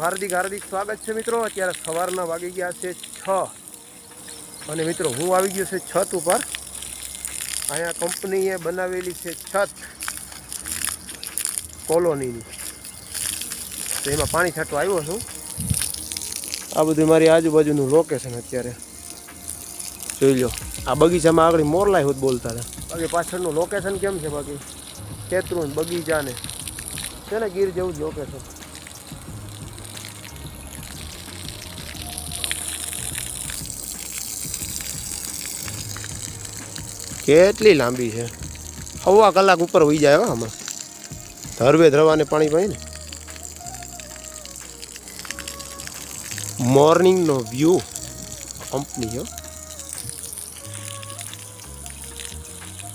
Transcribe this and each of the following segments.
હાર્દિક હાર્દિક સ્વાગત છે મિત્રો. અત્યારે સવારના વાગી ગયા છે છ. અને મિત્રો, હું આવી ગયો છે છત ઉપર. અહીંયા કંપનીએ બનાવેલી છે છત કોલોનીની. તો એમાં પાણી છાંટવા આવ્યો છું. આ બધું મારી આજુબાજુનું લોકેશન અત્યારે. જોઈ લો, આ બગીચામાં આગળ મોરલાય હોત બોલતા હતા. બાકી પાછળનું લોકેશન કેમ છે બાકી? ખેતરું બગીચાને. બગીચા છે ને ગીર જેવું જ લોકેશન કેટલી લાંબી છે? સવા કલાક ઉપર હોઈ જાય હો આમાં. ધરવે ધરવાને પાણી ને. મોર્નિંગનો વ્યૂ કંપની છે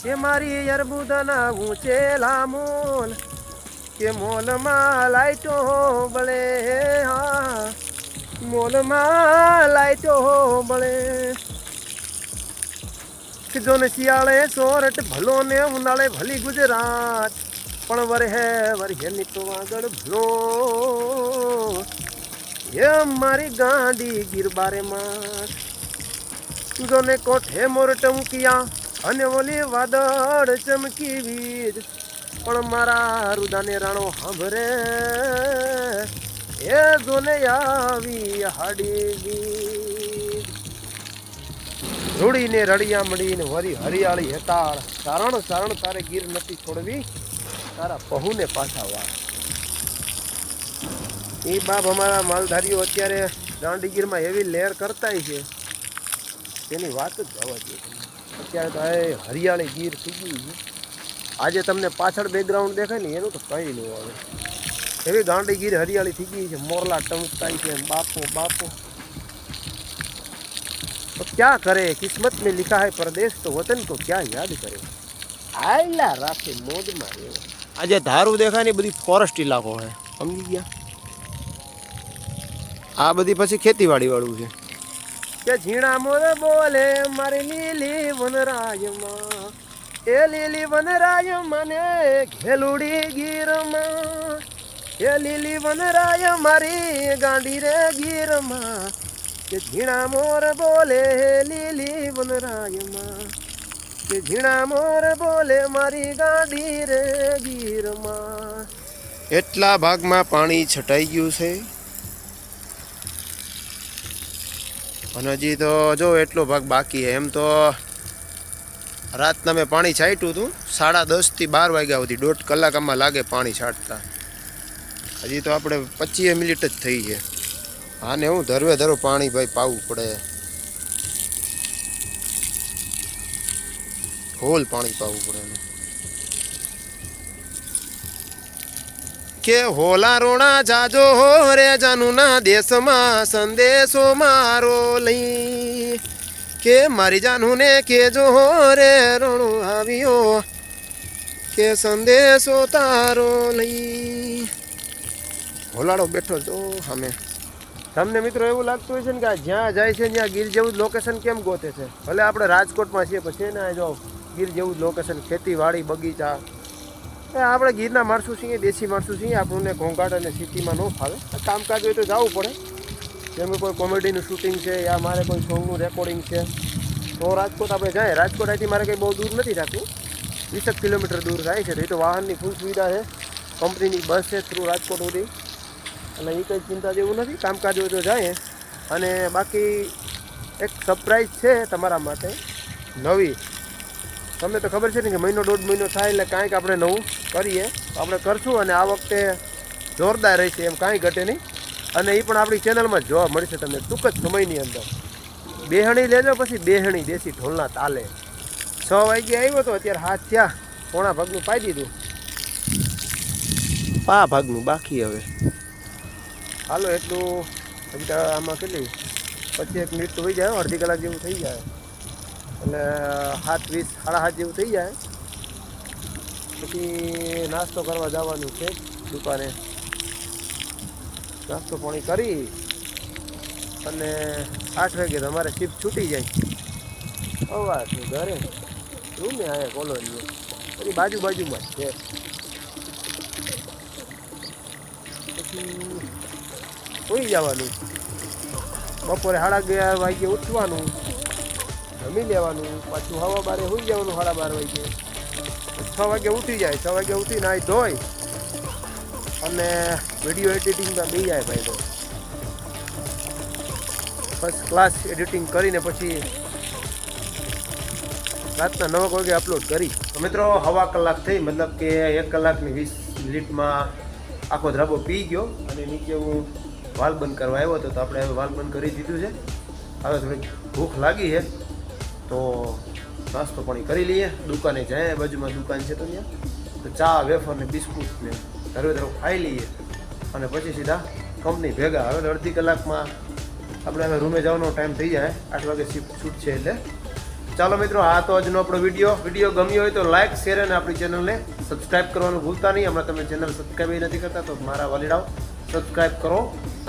કે મારી અરબુદના ઊંચેલા મોલ કે મોલમાં લાઈટો બળે, હા. મોલમાં લાઈટો બળે. કીધો ને શિયાળે સોરઠ ભલો ને ઉનાળે ભલી ગુજરાત. પણ વરહે વરહે નીતો આગળ ભલો. એ મારી ગાંડી ગીરબારે માં જોને કોઠે મોર ટમકિયા અને ઓલી વાદળ ચમકી વીજ. પણ મારા રુદાને રાણો સાંભરે એ જોને આવી હાડી ગઈ રૂડીને રળિયા મળીને વરી હરિયાળી હેતાળ. ચારણ સારણ તારે ગીર નથી છોડવી, તારા પહુને પાછા વાર એ બાપ અમારા માલધારીઓ અત્યારે દાંડીગીરમાં એવી લહેર કરતાય છે. તેની વાત જ જવા દે. અત્યારે તો એ હરિયાળી ગીર થઈ ગયું છે. આજે તમને પાછળ બેકગ્રાઉન્ડ દેખાય ને, એનું તો કંઈ નહીં આવે. એવી ગાંડી ગીર હરિયાળી થઈ ગઈ છે. મોરલા ટમકતા છે, બાપો બાપો. क्या करे किस्मत में लिखा है परदेश तो वतन को क्या याद करे આયલા રાખે મોજ માં આજે ધારું દેખાય ને એ બધી ફોરેસ્ટ ઇલાકો છે સમજી ગયા આ બધી પછી ખેતીવાડી વાળું છે કે ઝીણા મોર બોલે મારી લીલી વનરાજમાં એ લીલી વનરાજ મને ઘેલુડી ગીરમાં એ લીલી વનરાય મારી ગાંડી રે ગીરમાં કે ઝીણા મોર બોલે લીલી વનરાયમાં? કે ઝીણા મોર બોલે મારી ગાડી રે ગીરમાં? એટલા ભાગમાં પાણી છટાઈ ગયું છે? અને હજી તો જો એટલો ભાગ બાકી એમ તો રાતના મેં પાણી છાંટ્યું હતું. સાડા દસથી બાર વાગ્યા સુધી દોઢ કલાકમાં લાગે પાણી છાંટતા. હજી તો આપણે પચીસ મિનિટ જ થઈ છે. આને હું ધરવે ધરો પાણી ભાઈ પાવું પડે. હોલ પાણી પાવું પડે એને. કે હોલા રોણા જાજો હો રે જાનુના દેશમાં, સંદેશો મારો લઈ. કે મારી જાનુને કેજો હો રે રોણો આવ્યો. કે સંદેશો તારો લઈ. હોલાડો બેઠો જો સામે. તમને મિત્રો એવું લાગતું હોય છે ને કે જ્યાં જાય છે, ત્યાં ગીર જેવું લોકેશન કેમ ગોતે છે? ભલે આપણે રાજકોટમાં છીએ પછી ને જો ગીર જેવું લોકેશન ખેતીવાડી, બગીચા. એ આપણે ગીરના માણસો છીએ, દેશી માણસો છીએ, આપણને ઘોંઘાટ અને સિટીમાં ન ફાવે. કામકાજ હોય તો જવું પડે. જેમ કે કોઈ કોમેડીનું શૂટિંગ છે, યા મારે કોઈ સોંગનું રેકોર્ડિંગ છે. તો રાજકોટ આપણે જાય. રાજકોટ અહીંથી મારે કંઈ બહુ દૂર નથી થતું. વીસેક કિલોમીટર દૂર થાય છે. તો તો વાહનની ફૂલ સુવિધા છે. કંપનીની બસ છે થ્રુ રાજકોટ સુધી. એટલે એ કંઈ ચિંતા જેવું નથી, કામકાજ હોય તો જાય. અને બાકી એક સરપ્રાઈઝ છે તમારા માટે. નવી. તમને તો ખબર છે ને કે મહિનો દોઢ મહિનો થાય એટલે કાંઈક આપણે નવું કરીએ. તો આપણે કરશું અને આ વખતે જોરદાર રહેશે, એમ કાંઈ ઘટે નહીં. અને એ પણ આપણી ચેનલમાં જોવા મળશે તમને ટૂંક જ સમયની અંદર. બેહણી લેજો, પછી બેહણી દેશી ઢોલના તાલે. છ વાગ્યે આવ્યો તો અત્યારે હાથ થયા. પોણા ભાગનું પાઈ દીધું. પા ભાગનું બાકી હવે. હાલો, એટલું હજી આમાં કેટલી? પછી એક મિનિટ તો થઈ જાય, અડધી કલાક જેવું થઈ જાય. એટલે સાત, વીસ, સાડા સાત જેવું થઈ જાય. પછી નાસ્તો કરવા જવાનું છે દુકાને. નાસ્તો પાણી કરી અને આઠ વાગે તમારે શિફ્ટ છૂટી જાય. અવાજ ઘરે. રૂમે આવ્યા કોલોની પછી બાજુ બાજુમાં છે. સુઈ જવાનું. બપોરે સાડા અગિયાર વાગે ઉઠવાનું, જમી લેવાનું, પાછું હવા બારે સુઈ જવાનું સાડા બાર વાગે. છ વાગે ઉઠી જાય, છ વાગે ઉઠી નાહી ધોઈ અને વીડિયો એડિટિંગમાં બી જાય ભાઈ તો. ફર્સ્ટ ક્લાસ એડિટિંગ કરીને પછી રાતના નવ વાગે અપલોડ કરી. મિત્રો, હવા કલાક થઈ, મતલબ કે એક કલાકની વીસ મિનિટમાં આખો ધ્રાબો પી ગયો અને નીચે હું વાલ બંધ કરવા આવ્યો હતો તો આપણે હવે વાલ બંધ કરી દીધું છે. હવે થોડીક ભૂખ લાગી છે. તો નાસ્તો પાણી કરી લઈએ. દુકાને જાય, બાજુમાં દુકાન છે તો ત્યાં. તો ચા, વેફર ને બિસ્કુટ ને ધરો ધરો ખાઈ લઈએ. અને પછી સીધા કંપની ભેગા. હવે અડધી કલાકમાં આપણે હવે રૂમે જવાનો ટાઈમ થઈ જાય. આઠ વાગે શિફ્ટ છૂટ છે એટલે. ચાલો મિત્રો, આ તો આજનો આપણો વીડિયો. વીડિયો ગમ્યો હોય તો લાઇક શેર અને આપણી ચેનલને સબસ્ક્રાઇબ કરવાનું ભૂલતા નહીં. હમણાં તમે ચેનલ સબસ્ક્રાઈબ નથી કરતા તો મારા વાલીડાઓ સબસ્ક્રાઈબ કરો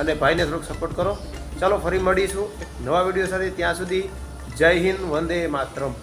અને ભાઈને થોડોક સપોર્ટ કરો. ચાલો ફરી મળીશું નવા વીડિયો સાથે. ત્યાં સુધી જય હિન્દ, વંદે માતરમ.